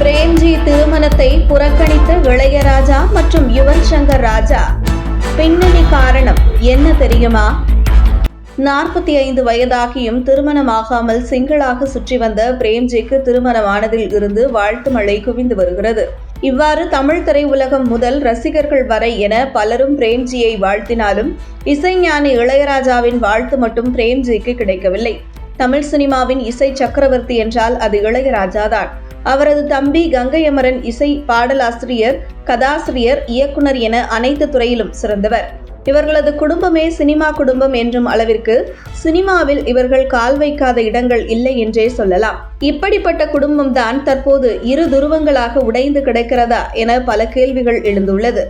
பிரேம்ஜி திருமணத்தை புறக்கணித்த இளையராஜா மற்றும் யுவன் சங்கர் ராஜா. பின்னணி காரணம் என்ன தெரியுமா? நாற்பத்தி ஐந்து வயதாகியும் திருமணமாகாமல் சிங்கிளாக சுற்றி வந்த பிரேம்ஜிக்கு திருமணமானதில் இருந்து வாழ்த்து மழை குவிந்து வருகிறது. இவ்வாறு தமிழ் திரையுலகம் முதல் ரசிகர்கள் வரை என பலரும் பிரேம்ஜியை வாழ்த்தினாலும் இசைஞானி இளையராஜாவின் வாழ்த்து மட்டும் பிரேம்ஜிக்கு கிடைக்கவில்லை. தமிழ் சினிமாவின் இசை சக்கரவர்த்தி என்றால் அது இளையராஜா தான் அவரது தம்பி கங்கை அமரன் இசை பாடலாசிரியர் கதாசிரியர் இயக்குனர் என அனைத்து துறையிலும் சிறந்தவர். இவர்களது குடும்பமே சினிமா குடும்பம் என்றும் அளவிற்கு சினிமாவில் இவர்கள் கால் வைக்காத இடங்கள் இல்லை என்றே சொல்லலாம். இப்படிப்பட்ட குடும்பம்தான் தற்போது இரு துருவங்களாக உடைந்து கிடக்கிறதா என பல கேள்விகள் எழுந்துள்ளது.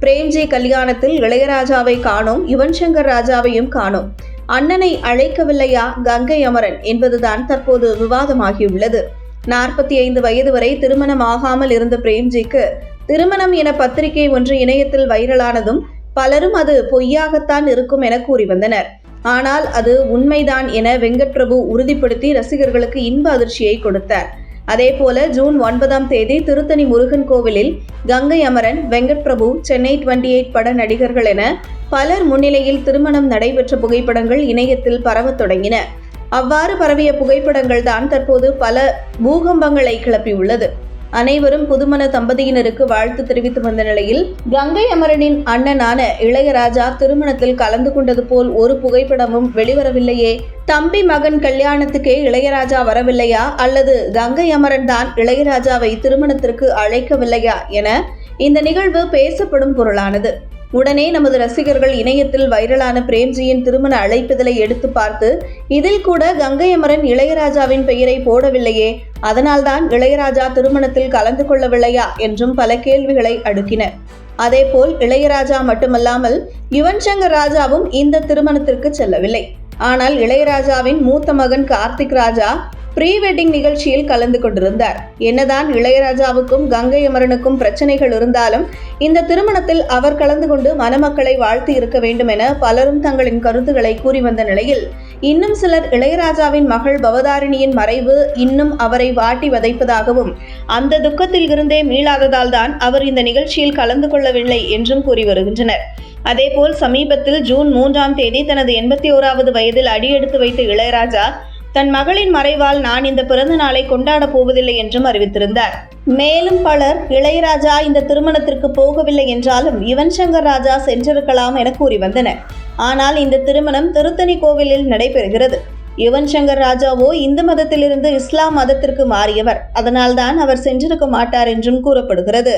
பிரேம்ஜி கல்யாணத்தில் இளையராஜாவை காணோம் யுவன் சங்கர் ராஜாவையும் காணோம். அண்ணனை அழைக்கவில்லையா கங்கை அமரன் என்பதுதான் தற்போது விவாதமாகியுள்ளது. நாற்பத்தி ஐந்து வயது வரை திருமணம் ஆகாமல் இருந்த பிரேம்ஜிக்கு திருமணம் என பத்திரிகை ஒன்று இணையத்தில் வைரலானதும் பலரும் அது பொய்யாகத்தான் இருக்கும் என கூறி வந்தனர். ஆனால் அது உண்மைதான் என வெங்கட் பிரபு உறுதிப்படுத்தி ரசிகர்களுக்கு இன்ப அதிர்ச்சியை கொடுத்தார். அதேபோல ஜூன் ஒன்பதாம் தேதி திருத்தணி முருகன் கோவிலில் கங்கை அமரன் வெங்கட் பிரபு சென்னை டுவெண்டி எயிட் பட நடிகர்கள் என பலர் முன்னிலையில் திருமணம் நடைபெற்ற புகைப்படங்கள் இணையத்தில் பரவத் தொடங்கின. அவ்வாறு பரவிய புகைப்படங்கள் தான் தற்போது பல பூகம்பங்களை கிளப்பியுள்ளது. அனைவரும் புதுமண தம்பதியினருக்கு வாழ்த்து தெரிவித்து வந்த நிலையில் கங்கை அமரனின் அண்ணனான இளையராஜா திருமணத்தில் கலந்து கொண்டது போல் ஒரு புகைப்படமும் வெளிவரவில்லையே. தம்பி மகன் கல்யாணத்துக்கே இளையராஜா வரவில்லையா? அல்லது கங்கை அமரன் தான் இளையராஜாவை திருமணத்திற்கு அழைக்கவில்லையா? என இந்த நிகழ்வு பேசப்படும் பொருளானது. உடனே நமது ரசிகர்கள் இணையத்தில் வைரலான பிரேம்ஜியின் திருமண அழைப்பிதழை எடுத்து பார்த்து இதில் கூட கங்கை அமரன் இளையராஜாவின் பெயரை போடவில்லையே அதனால்தான் இளையராஜா திருமணத்தில் கலந்து கொள்ளவில்லையா? என்றும் பல கேள்விகளை அடுக்கின அதேபோல் இளையராஜா மட்டுமல்லாமல் யுவன் சங்கர் ராஜாவும் இந்த திருமணத்திற்கு செல்லவில்லை. ஆனால் இளையராஜாவின் மூத்த மகன் கார்த்திக் ராஜா ப்ரீ வெட்டிங் நிகழ்ச்சியில் கலந்து கொண்டிருந்தார். என்னதான் இளையராஜாவுக்கும் கங்கை அமரனுக்கும் பிரச்சனைகள் இருந்தாலும் இந்த திருமணத்தில் அவர் கலந்து கொண்டு மணமக்களை வாழ்த்து இருக்க வேண்டும் என பலரும் தங்களின் கருத்துக்களை கூறி வந்த நிலையில் இன்னும் சிலர் இளையராஜாவின் மகள் பவதாரிணியின் மறைவு இன்னும் அவரை வாட்டி வதைப்பதாகவும் அந்த துக்கத்தில் இருந்தே மீளாததால் தான் அவர் இந்த நிகழ்ச்சியில் கலந்து கொள்ளவில்லை என்றும் கூறி வருகின்றனர். அதேபோல் சமீபத்தில் ஜூன் மூன்றாம் தேதி தனது எண்பத்தி ஓராவது வயதில் அடியெடுத்து வைத்த இளையராஜா தன் மகளின் மறைவால் நான் இந்த பிறந்த நாளை கொண்டாடப் போவதில்லை என்றும் அறிவித்திருந்தார். மேலும் பலர் இளையராஜா இந்த திருமணத்திற்கு போகவில்லை என்றாலும் யுவன் சங்கர் ராஜா சென்றிருக்கலாம் என கூறி வந்தனர். ஆனால் இந்த திருமணம் திருத்தணி கோவிலில் நடைபெறுகிறது. யுவன் சங்கர் ராஜாவோ இந்து மதத்திலிருந்து இஸ்லாம் மதத்திற்கு மாறியவர். அதனால்தான் அவர் சென்றிருக்க மாட்டார் என்றும் கூறப்படுகிறது.